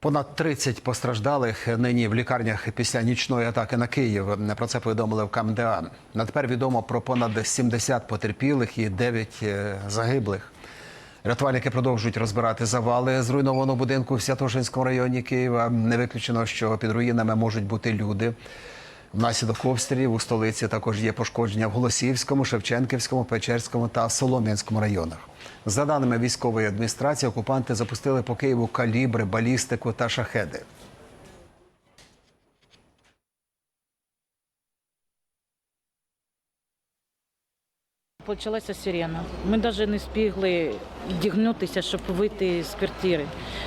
Понад 30 постраждалих нині в лікарнях після нічної атаки на Київ. Про це повідомили в КМДА. На тепер відомо про понад 70 потерпілих і 9 е, загиблих. Рятувальники продовжують розбирати завали зруйнованого будинку в Святошинському районі Києва. Не виключено, що під руїнами можуть бути люди. Внаслідок обстрілів у столиці також є пошкодження в Голосіївському, Шевченківському, Печерському та Солом'янському районах. За даними військової адміністрації, окупанти запустили по Києву калібри, балістику та шахеди. Почалася сирена. Ми навіть не встигли дігнутися, щоб вийти з квартири.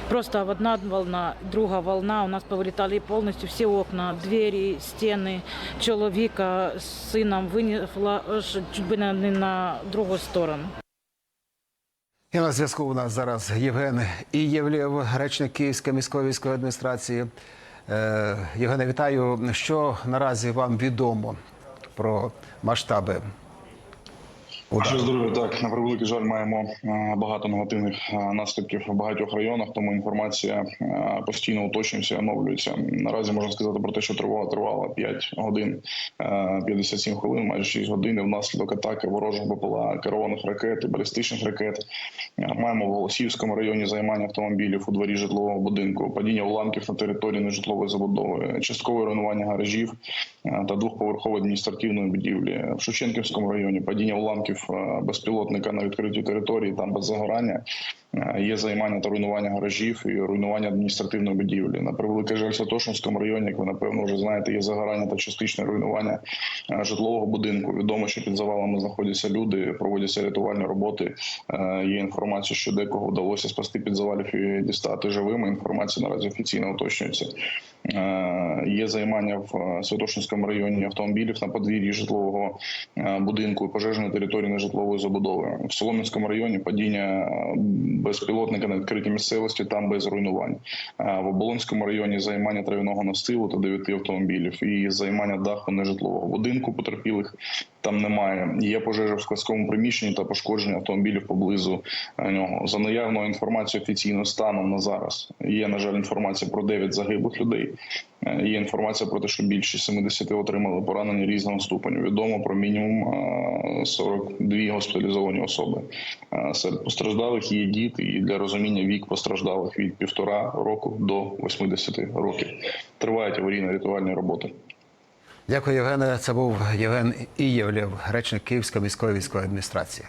Просто одна волна, друга волна. У нас повилітали повністю всі окна, двері, стіни. Чоловіка з сином винесло аж чуть би не на другу сторону. І на зв'язку у нас зараз Євген Ієвлєв, речник Київської міської військової адміністрації. Е, Євгене, вітаю. Що наразі вам відомо про масштаби? Бажаю здоров'я. Так, на превеликий жаль, маємо е, багато негативних е, наслідків в багатьох районах, тому інформація е, постійно уточнюється, оновлюється. Наразі можна сказати про те, що тривога тривала 5 годин е, 57 хвилин, майже 6 годин. Внаслідок атаки ворожих БПЛА, керованих ракет і балістичних ракет. Маємо в Голосіївському районі займання автомобілів у дворі житлового будинку, падіння уламків на території нежитлової забудови, часткове руйнування гаражів та двохповерхової адміністративної будівлі. В Шевченківському районі падіння уламків безпілотника на відкритій території, там без загорання. Е, Є займання та руйнування гаражів і руйнування адміністративної будівлі. На превеликий жаль, в Святошинському районі, як ви напевно вже знаєте, є загорання та частичне руйнування е, житлового будинку. Відомо, що під завалами знаходяться люди, проводяться рятувальні роботи. Е, Є інформація, що декого вдалося спасти під завалів і дістати живими. Інформація наразі офіційно уточнюється. Е, Є займання в е, Святошинському районі автомобілів на подвір'ї житлового е, будинку і пожежі території нежитлової забудови. В Солом'янському районі падіння безпілотника на відкритій місцевості, там без руйнувань. В Оболонському районі займання трав'яного настилу та дев'яти автомобілів і займання даху нежитлового будинку потерпілих там немає. Є пожежа в складському приміщенні та пошкодження автомобілів поблизу е, нього. За наявною інформацією офіційно станом на зараз є на жаль інформація про 9 загиблих людей. Е, Є інформація про те, що більше 70 отримали поранення різного ступеню. Відомо про мінімум е, 42 госпіталізовані особи. Е, Серед постраждалих є діти, і для розуміння вік постраждалих від півтора року до 80 років. Тривають аварійно-рятувальні роботи. Дякую, Євгене. Це був Євген Ієвлєв, речник Київської міської військової адміністрації.